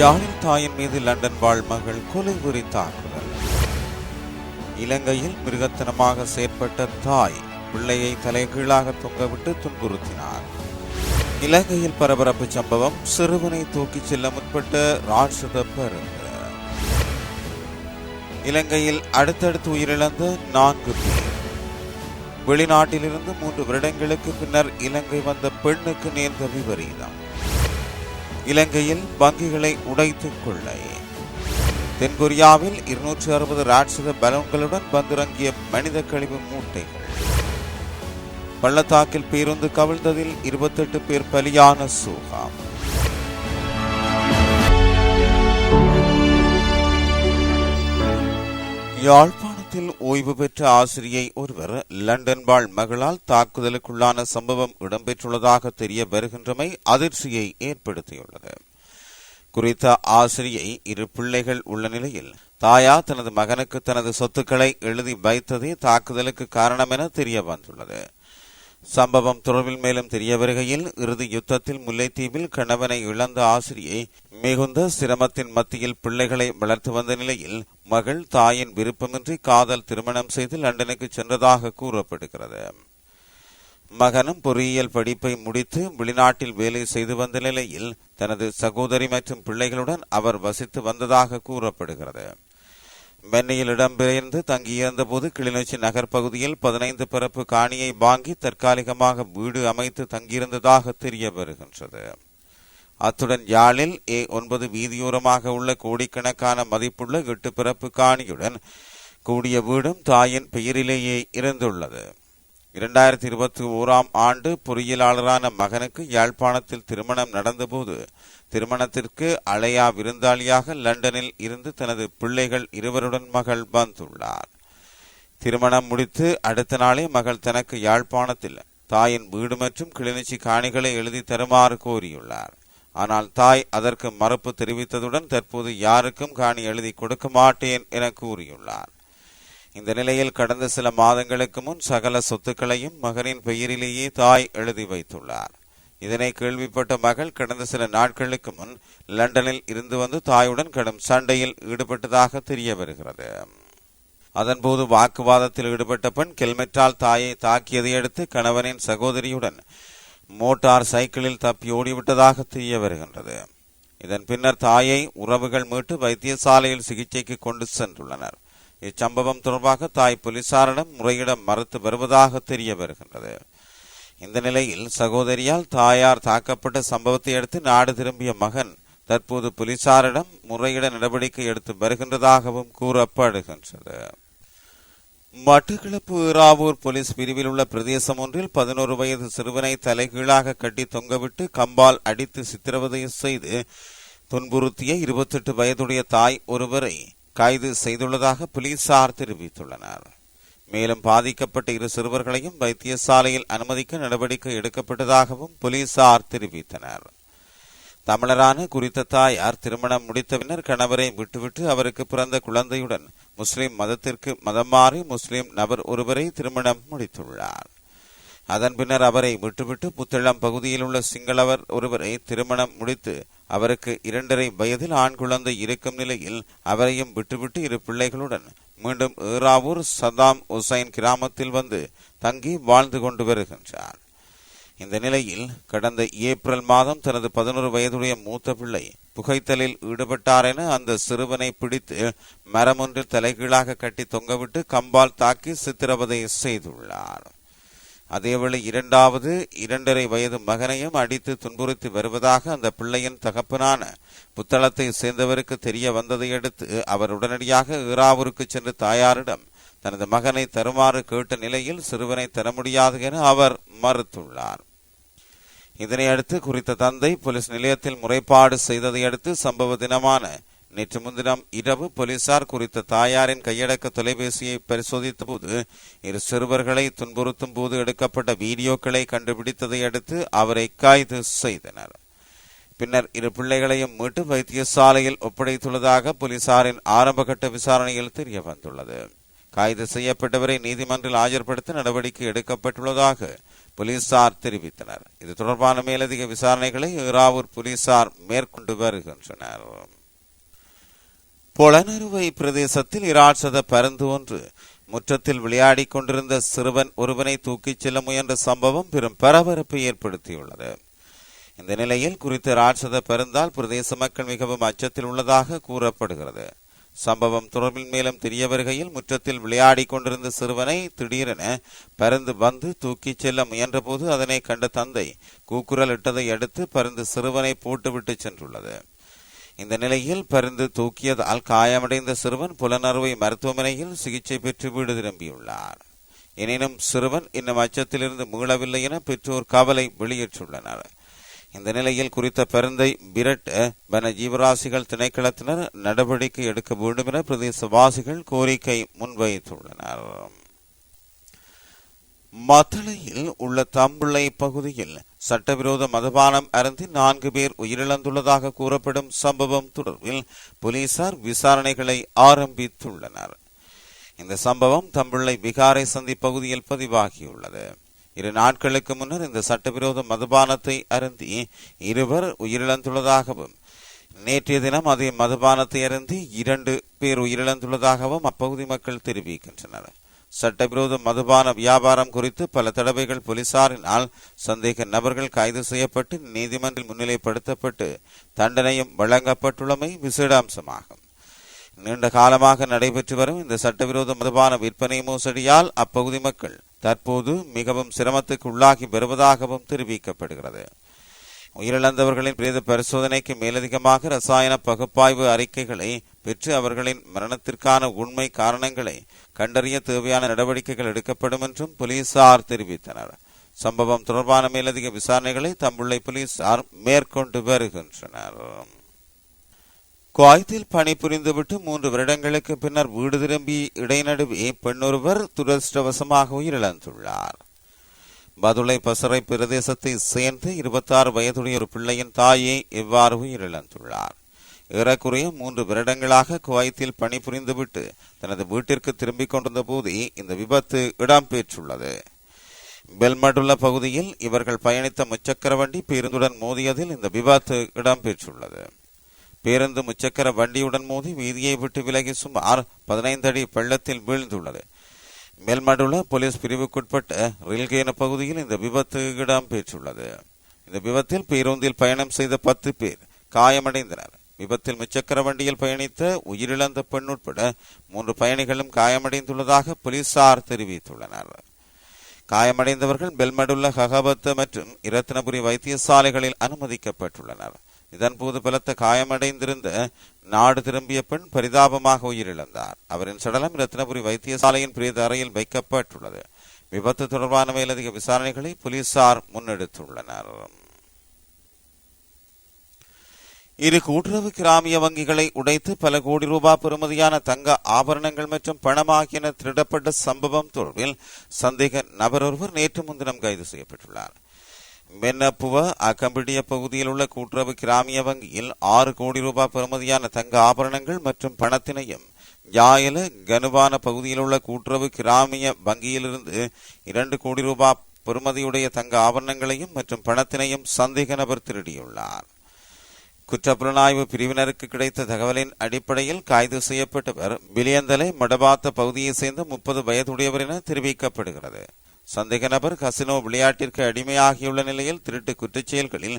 யாழின் தாயின் மீது லண்டன் வாழ் மகள் கொலை உரி தாக்குதல் இலங்கையில் மிருகத்தனமாக செயற்பட்ட தாய் பிள்ளையை தலைகீழாக தொங்கவிட்டு துன்புறுத்தினார். இலங்கையில் பரபரப்பு சம்பவம் சிறுவனை தூக்கிச் செல்ல முற்பட்ட ராட்சத பருந்து. இலங்கையில் அடுத்தடுத்து உயிரிழந்த நான்கு பேர். வெளிநாட்டிலிருந்து மூன்று வருடங்களுக்கு பின்னர் இலங்கை வந்த பெண்ணுக்கு நேர்ந்த விபரீதம். இலங்கையில் வங்கிகளை உடைத்துக் கொள்ளை. தென்கொரியாவில் இருநூற்றி அறுபது ராட்சத பலூன்களுடன் வந்திறங்கிய மனித கழிவு மூட்டைகள். பள்ளத்தாக்கில் பேருந்து கவிழ்ந்ததில் இருபத்தெட்டு பேர் பலியான சூகாம். காலத்தில் ஓய்வு பெற்ற ஆசிரியை ஒருவர் லண்டன் வாழ் மகளால் தாக்குதலுக்குள்ளான சம்பவம் இடம்பெற்றுள்ளதாக தெரிய வருகின்றமை அதிர்ச்சியை ஏற்படுத்தியுள்ளது. குறித்த ஆசிரியை இரு பிள்ளைகள் உள்ள நிலையில் தாயா தனது மகனுக்கு தனது சொத்துக்களை எழுதி வைத்ததே தாக்குதலுக்கு காரணம் என தெரிய வந்துள்ளது. சம்பவம் தொடர்பில் மேலும் தெரிய வருகையில் இறுதி யுத்தத்தில் முல்லைத்தீவில் கணவனை இழந்த ஆசிரியை மிகுந்த சிரமத்தின் மத்தியில் பிள்ளைகளை வளர்த்து வந்த நிலையில் மகள் தாயின் விருப்பமின்றி காதல் திருமணம் செய்து லண்டனுக்கு சென்றதாக கூறப்படுகிறது. மகனும் பொறியியல் படிப்பை முடித்து வெளிநாட்டில் வேலை செய்து வந்த நிலையில் தனது சகோதரி மற்றும் பிள்ளைகளுடன் அவர் வசித்து வந்ததாக கூறப்படுகிறது. மென்னையில் இடம்பெயர்ந்து தங்கியிருந்த போது கிளிநொச்சி நகர் பகுதியில் பதினைந்து பிறப்பு காணியை வாங்கி தற்காலிகமாக வீடு அமைத்து தங்கியிருந்ததாக தெரிய வருகின்றது அத்துடன் யாழில் ஏ ஒன்பது வீதியோரமாக உள்ள கோடிக்கணக்கான மதிப்புள்ள எட்டு பிறப்பு காணியுடன் கூடிய வீடும் தாயின் பெயரிலேயே இருந்துள்ளது. இரண்டாயிரத்தி இருபத்தி ஓராம் ஆண்டு பொறியியலாளரான மகனுக்கு யாழ்ப்பாணத்தில் திருமணம் நடந்தபோது திருமணத்திற்கு அலையா விருந்தாளியாக லண்டனில் இருந்து தனது பிள்ளைகள் இருவருடன் மகள் வந்துள்ளார். திருமணம் முடித்து அடுத்த நாளே மகள் தனக்கு யாழ்ப்பாணத்தில் தாயின் வீடு மற்றும் கிளிநொச்சி காணிகளை எழுதி தருமாறு கோரியுள்ளார். ஆனால் தாய் அதற்கு மறுப்பு தெரிவித்ததுடன் தற்போது யாருக்கும் காணி எழுதி கொடுக்க மாட்டேன் என கூறியுள்ளார். இந்த நிலையில் கடந்த சில மாதங்களுக்கு முன் சகல சொத்துக்களையும் மகனின் பெயரிலேயே தாய் எழுதி வைத்துள்ளார். இதனை கேள்விப்பட்ட மகள் கடந்த சில நாட்களுக்கு முன் லண்டனில் இருந்து வந்து தாயுடன் கடும் சண்டையில் ஈடுபட்டதாக தெரிய வருகிறது. அதன்போது வாக்குவாதத்தில் ஈடுபட்ட பெண் கெல்மெட்டால் தாயை தாக்கியதை அடுத்து கணவனின் சகோதரியுடன் மோட்டார் சைக்கிளில் தப்பி ஓடிவிட்டதாக தெரிய வருகின்றது. இதன் பின்னர் தாயை உறவுகள் மீட்டு வைத்தியசாலையில் சிகிச்சைக்கு கொண்டு சென்றுள்ளனர். இச்சம்பவம் தொடர்பாக தாய் போலீசாரிடம் முறையிட மறுத்து வருவதாக தெரிய வருகின்றது. இந்த நிலையில் சகோதரியால் தாயார் தாக்கப்பட்ட சம்பவத்தை அடுத்து நாடு திரும்பிய மகன் தற்போது போலீசாரிடம் முறையிட நடவடிக்கை எடுத்து வருகின்றதாகவும் கூறப்படுகின்றது. மட்டக்களப்பு ஈராவூர் போலீஸ் பிரிவில் உள்ள பிரதேசம் ஒன்றில் பதினோரு வயது சிறுவனை தலைகீழாக கட்டி தொங்கவிட்டு கம்பால் அடித்து சித்திரவதை செய்து துன்புறுத்திய இருபத்தெட்டு வயதுடைய தாய் ஒருவரை கைது செய்துள்ளதாக போலீசார் தெரிவித்துள்ளனர். மேலும் பாதிக்கப்பட்ட இரு சிறுவர்களையும் வைத்தியசாலையில் அனுமதிக்க நடவடிக்கை எடுக்கப்பட்டதாகவும் போலீசார் தெரிவித்தனர். தமிழரான குறித்த தாயார் திருமணம் முடித்த பின்னர் கணவரை விட்டுவிட்டு அவருக்கு பிறந்த குழந்தையுடன் முஸ்லிம் மதத்திற்கு மதம் மாறி முஸ்லிம் நபர் ஒருவரை திருமணம் முடித்துள்ளார். அதன் பின்னர் அவரை விட்டுவிட்டு புத்தளம் பகுதியில் உள்ள சிங்களவர் ஒருவரை திருமணம் முடித்து அவருக்கு இரண்டரை வயதில் ஆண் குழந்தை இருக்கும் நிலையில் அவரையும் விட்டுவிட்டு இரு பிள்ளைகளுடன் மீண்டும் ஈராவூர் சதாம் உசைன் கிராமத்தில் வந்து தங்கி வாழ்ந்து கொண்டு வருகின்றார். இந்த நிலையில் கடந்த ஏப்ரல் மாதம் தனது பதினோரு வயதுடைய மூத்த பிள்ளை புகைத்தலில் ஈடுபட்டார் என அந்த சிறுவனை பிடித்து மரமொன்றில் தலைகீழாக கட்டி தொங்கவிட்டு கம்பால் தாக்கி சித்திரவதை செய்துள்ளார். அதேவேளை இரண்டாவது இரண்டரை வயது மகனையும் அடித்து துன்புறுத்தி வருவதாக அந்த பிள்ளையின் தகப்பனான புத்தளத்தை சேர்ந்தவருக்கு தெரிய வந்ததையடுத்து அவர் உடனடியாக ஈராவூருக்கு சென்று தாயாரிடம் தனது மகனை தருமாறு கேட்ட நிலையில் சிறுவனை தர முடியாது என அவர் மறுத்துள்ளார். இதனையடுத்து குறித்த தந்தை போலீஸ் நிலையத்தில் முறைப்பாடு செய்ததையடுத்து சம்பவ தினமான நேற்று முன்தினம் இரவு போலீசார் குறித்த தாயாரின் கையடக்க தொலைபேசியை பரிசோதித்த போது இரு சிறுவர்களை துன்புறுத்தும் போது எடுக்கப்பட்ட வீடியோக்களை கண்டுபிடித்ததை அடுத்து அவரை கைது செய்தனர். பின்னர் இரு பிள்ளைகளையும் மீட்டு வைத்தியசாலையில் ஒப்படைத்துள்ளதாக போலீசாரின் ஆரம்பகட்ட விசாரணையில் தெரிய வந்துள்ளது கைது செய்யப்பட்டவரை நீதிமன்றில் ஆஜர்படுத்த நடவடிக்கை எடுக்கப்பட்டுள்ளதாக போலீசார் தெரிவித்தனர். இது தொடர்பான மேலதிக விசாரணைகளை ஈராவூர் போலீசார் மேற்கொண்டு வருகின்றனர். புலனறுவை பிரதேசத்தில் இராட்சத பருந்து ஒன்று. முற்றத்தில் விளையாடிக் கொண்டிருந்த சிறுவன் ஒருவனை தூக்கிச் செல்ல முயன்ற சம்பவம் பெரும் பரபரப்பை ஏற்படுத்தியுள்ளது. இந்த நிலையில் குறித்த ராட்சத பருந்தால் பிரதேச மக்கள் மிகவும் அச்சத்தில் உள்ளதாக கூறப்படுகிறது. சம்பவம் தொடர்பில் மேலும் தெரிய வருகையில் முற்றத்தில் விளையாடிக் கொண்டிருந்த சிறுவனை திடீரென பருந்து வந்து தூக்கிச் செல்ல முயன்றபோது அதனை கண்ட தந்தை கூக்குரல் இட்டதை அடுத்து பருந்து சிறுவனை போட்டுவிட்டு சென்றுள்ளது. இந்த நிலையில் பருந்து தூக்கியதால் காயமடைந்த சிறுவன் புலனறுவை மருத்துவமனையில் சிகிச்சை பெற்று வீடு திரும்பியுள்ளார். எனினும் சிறுவன் இன்னும் அச்சத்திலிருந்து மீளவில்லை என பெற்றோர் கவலை வெளியேற்றுள்ளனர். இந்த நிலையில் குறித்த பருந்தை பிரட் வன ஜீவராசிகள் திணைக்களத்தினர் நடவடிக்கை எடுக்க வேண்டும் என பிரதேசவாசிகள் கோரிக்கை முன்வைத்துள்ளனர். மத்தளையில் உள்ள தம்பிள்ளை பகுதியில் சட்டவிரோத மதுபானம் அருந்தி நான்கு பேர் உயிரிழந்துள்ளதாக கூறப்படும் சம்பவம் தொடர்பில் போலீசார் விசாரணைகளை ஆரம்பித்துள்ளனர். இந்த சம்பவம் தம்பிள்ளை விகாரை சந்தி பகுதியில் பதிவாகியுள்ளது. இரு நாட்களுக்கு முன்னர் இந்த சட்டவிரோத மதுபானத்தை அருந்தி இருவர் உயிரிழந்துள்ளதாகவும் நேற்றைய தினம் அதே மதுபானத்தை அருந்தி இரண்டு பேர் உயிரிழந்துள்ளதாகவும் அப்பகுதி மக்கள் தெரிவிக்கின்றனர். சட்டவிரோத மதுபான வியாபாரம் குறித்து பல தடவைகள் போலீசாரினால் சந்தேக நபர்கள் கைது செய்யப்பட்டு நீதிமன்றில் முன்னிலைப்படுத்தப்பட்டு தண்டனையும் வழங்கப்பட்டுள்ளமை விசேட அம்சமாகும் நீண்ட காலமாக நடைபெற்று வரும் இந்த சட்டவிரோத மதுபான விற்பனை மோசடியால் அப்பகுதி மக்கள் தற்போது மிகவும் சிரமத்துக்கு உள்ளாகி வருவதாகவும் தெரிவிக்கப்படுகிறது. உயிரிழந்தவர்களின் பிரேத பரிசோதனைக்கு மேலதிகமாக ரசாயன பகுப்பாய்வு அறிக்கைகளை பெற்று அவர்களின் மரணத்திற்கான உண்மை காரணங்களை கண்டறிய தேவையான நடவடிக்கைகள் எடுக்கப்படும் என்றும் போலீசார் தெரிவித்தனர். சம்பவம் தொடர்பான மேலதிக விசாரணைகளை தம்புள்ளை போலீசார் மேற்கொண்டு வருகின்றனர். குவைத்தில் பணிபுரிந்துவிட்டு மூன்று வருடங்களுக்கு பின்னர் வீடு திரும்பி இடைநடுவே பெண்ணொருவர் துரதிருஷ்டவசமாக உயிரிழந்துள்ளார். பதுளை பசறை பிரதேசத்தை சேர்ந்து இருபத்தாறு வயதுடைய ஒரு பிள்ளையின் தாயே இவ்வாறு உயிரிழந்துள்ளார். ஏறக்குறைய மூன்று வருடங்களாக குவைத்தில் பணிபுரிந்துவிட்டு தனது வீட்டிற்கு திரும்பிக் கொண்டிருந்த போதே இந்த விபத்து இடம்பெற்றுள்ளது பெல்மடுள்ள பகுதியில் இவர்கள் பயணித்த முச்சக்கர வண்டி பேருந்துடன் மோதியதில் இந்த விபத்து இடம்பெற்றுள்ளது பேருந்து முச்சக்கர வண்டியுடன் மோதி வீதியை விட்டு விலகி சுமார் பதினைந்து அடி பள்ளத்தில் வீழ்ந்துள்ளது. மேல்மடுள்ள போலீஸ் பிரிவுக்குட்பட்ட ரில்கேன பகுதியில் இந்த விபத்து இடம்பெற்றுள்ளது. இந்த விபத்தில் பேருந்தில் பயணம் செய்த பத்து பேர் காயமடைந்தனர். விபத்தில் முச்சக்கர வண்டியில் பயணித்த உயிரிழந்த பெண் உட்பட மூன்று பயணிகளும் காயமடைந்துள்ளதாக போலீசார் தெரிவித்துள்ளனர். காயமடைந்தவர்கள் பெல்மடுள்ள ஹகபத்து மற்றும் இரத்தினபுரி வைத்தியசாலைகளில் அனுமதிக்கப்பட்டுள்ளனர். இதன்போது பலத்த காயமடைந்திருந்த நாடு திரும்பிய பெண் பரிதாபமாக உயிரிழந்தார். அவரின் சடலம் ரத்னபுரி வைத்தியசாலையின் பிரேத அறையில் வைக்கப்பட்டுள்ளது. விபத்து தொடர்பான மேலதிக விசாரணைகளை போலீசார் முன்னெடுத்துள்ளனர். இரு கூட்டுறவு கிராமிய வங்கிகளை உடைத்து பல கோடி ரூபாய் பெறுமதியான தங்க ஆபரணங்கள் மற்றும் பணம் ஆகியன திருடப்பட்ட சம்பவம் தொடர்பில் சந்தேக நபர் ஒருவர் நேற்று முன்தினம் கைது செய்யப்பட்டுள்ளார். மென்னப்புவ அக்கம்பிடிய பகுதியில் உள்ள கூட்டுறவு கிராமிய வங்கியில் ஆறு கோடி ரூபாய் பெறுமதியான தங்க ஆபரணங்கள் மற்றும் பணத்தினையும் யாயில கனுவான பகுதியில் உள்ள கூட்டுறவு கிராமிய வங்கியிலிருந்து இரண்டு கோடி ரூபாய் பெறுமதியுடைய தங்க ஆபரணங்களையும் மற்றும் பணத்தினையும் சந்தேக நபர் திருடியுள்ளார். குற்றப்புலனாய்வு பிரிவினருக்கு கிடைத்த தகவலின் அடிப்படையில் கைது செய்யப்பட்டவர் பிலியந்தலை மடபாத்த பகுதியைச் சேர்ந்த முப்பது வயதுடையவர் என தெரிவிக்கப்படுகிறது. சந்தேக நபர் கசினோ விளையாட்டிற்கு அடிமையாகியுள்ள நிலையில் திருட்டு குற்றச்செயல்களில்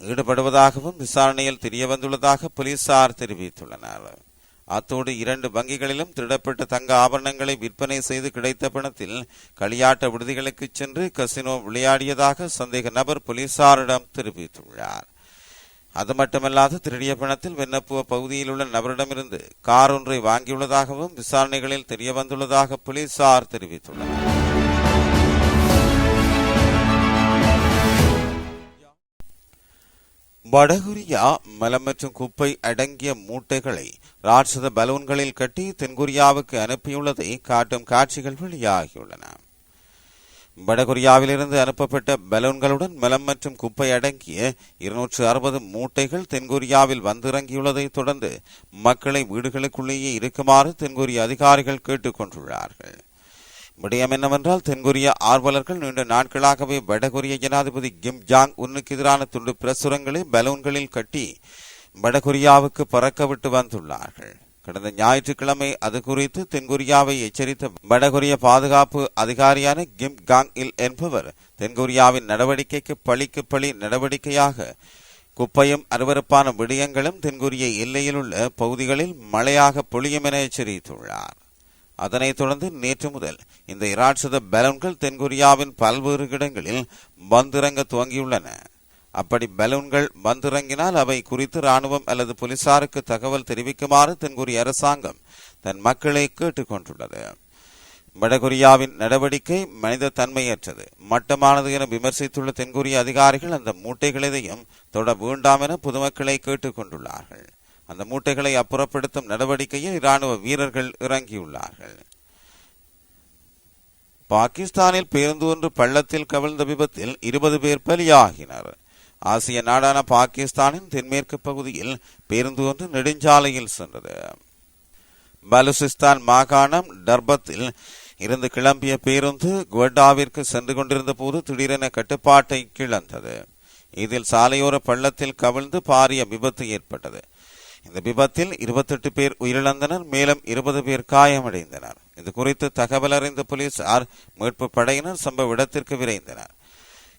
ஈடுபடுவதாகவும் விசாரணையில் தெரியவந்துள்ளதாக போலீசார் தெரிவித்துள்ளனர். அத்தோடு இரண்டு வங்கிகளிலும் திருடப்பட்ட தங்க ஆபரணங்களை விற்பனை செய்து கிடைத்த பணத்தில் களியாட்ட விடுதிகளுக்கு சென்று கசினோ விளையாடியதாக சந்தேக நபர் போலீசாரிடம் தெரிவித்துள்ளார். அது மட்டுமல்லாது திருடிய பணத்தில் வெண்ணப்புவ பகுதியில் உள்ள நபரிடமிருந்து கார் ஒன்றை வாங்கியுள்ளதாகவும் விசாரணைகளில் தெரியவந்துள்ளதாக போலீசார் தெரிவித்துள்ளனர். வடகொரியா மலம் மற்றும் குப்பை அடங்கிய மூட்டைகளை ராட்சத பலூன்களில் கட்டி தென்கொரியாவுக்கு அனுப்பியுள்ளதை காட்டும் காட்சிகள் வெளியாகியுள்ளன. வடகொரியாவிலிருந்து அனுப்பப்பட்ட பலூன்களுடன் மலம் மற்றும் குப்பை அடங்கிய இருநூற்று அறுபது மூட்டைகள் தென்கொரியாவில் வந்திறங்கியுள்ளதை தொடர்ந்து மக்களை வீடுகளுக்குள்ளேயே இருக்குமாறு தென்கொரிய அதிகாரிகள் கேட்டுக் கொண்டுள்ளார்கள் விடயம் என்னவென்றால் தென்கொரிய ஆர்வலர்கள் நீண்ட நாட்களாகவே வடகொரிய ஜனாதிபதி கிம் ஜாங் உன்னுக்கு எதிரான துண்டு பிரசுரங்களை பலூன்களில் கட்டி வடகொரியாவுக்கு பறக்கவிட்டு வந்துள்ளார்கள். கடந்த ஞாயிற்றுக்கிழமை அது குறித்து தென்கொரியாவை எச்சரித்த வடகொரிய பாதுகாப்பு அதிகாரியான கிம் காங் இல் என்பவர் தென்கொரியாவின் நடவடிக்கைக்கு பழிக்கு பழி நடவடிக்கையாக குப்பையும் அருவருப்பான விடயங்களும் தென்கொரிய எல்லையில் உள்ள பகுதிகளில் மழையாக பொழியும் என எச்சரித்துள்ளார். அதனைத் தொடர்ந்து நேற்று முதல் இந்த இராட்சத பலூன்கள் தென்கொரியாவின் பல்வேறு இடங்களில் வந்திறங்க துவங்கியுள்ளன. அப்படி பலூன்கள் வந்திறங்கினால் அவை குறித்து ராணுவம் அல்லது போலீசாருக்கு தகவல் தெரிவிக்குமாறு தென்கொரிய அரசாங்கம் தன் மக்களை கேட்டுக்கொண்டுள்ளது வடகொரியாவின் நடவடிக்கை மனித தன்மையற்றது மட்டமானது என விமர்சித்துள்ள தென்கொரிய அதிகாரிகள் அந்த மூட்டைகளதையும் தொட வேண்டாம் என பொதுமக்களை கேட்டுக்கொண்டுள்ளார்கள் அந்த மூட்டைகளை அப்புறப்படுத்தும் நடவடிக்கையில் இராணுவ வீரர்கள் இறங்கியுள்ளார்கள். பாகிஸ்தானில் பேருந்து ஒன்று பள்ளத்தில் கவிழ்ந்த விபத்தில் இருபது பேர் பலியாகினர். ஆசிய நாடான பாகிஸ்தானின் தென்மேற்கு பகுதியில் பேருந்து ஒன்று நெடுஞ்சாலையில் சென்றது. பலுசிஸ்தான் மாகாணம் டர்பத்தில் இருந்து கிளம்பிய பேருந்து குவட்டாவிற்கு சென்று கொண்டிருந்த போது திடீரென கட்டுப்பாட்டை கிளந்தது. இதில் சாலையோர பள்ளத்தில் கவிழ்ந்து பாரிய விபத்து ஏற்பட்டது. இந்த விபத்தில் இருபத்தெட்டு பேர் உயிரிழந்தனர் மேலும் இருபது பேர் காயமடைந்தனர். இது குறித்து தகவல் அறிந்த போலீசார் மீட்பு படையினர் சம்பவ இடத்திற்கு விரைந்தனர்.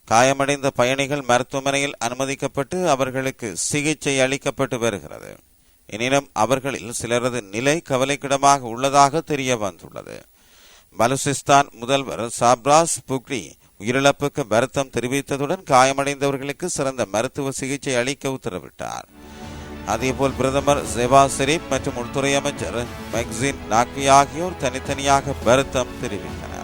காயமடைந்த பயணிகள் மருத்துவமனையில் அனுமதிக்கப்பட்டு அவர்களுக்கு சிகிச்சை அளிக்கப்பட்டு வருகிறது. எனினும் அவர்களில் சிலரது நிலை கவலைக்கிடமாக உள்ளதாக தெரிய வந்துள்ளது. பலுசிஸ்தான் முதல்வர் சாப்ராஸ் புக்ரி உயிரிழப்புக்கு வருத்தம் தெரிவித்ததுடன் காயமடைந்தவர்களுக்கு சிறந்த மருத்துவ சிகிச்சை அளிக்க உத்தரவிட்டார். அதேபோல் பிரதமர் செவா ஷெரீப் மற்றும் உள்துறை அமைச்சர் மெக்சின் நாக்வி ஆகியோர் தனித்தனியாக வருத்தம் தெரிவித்தனர்.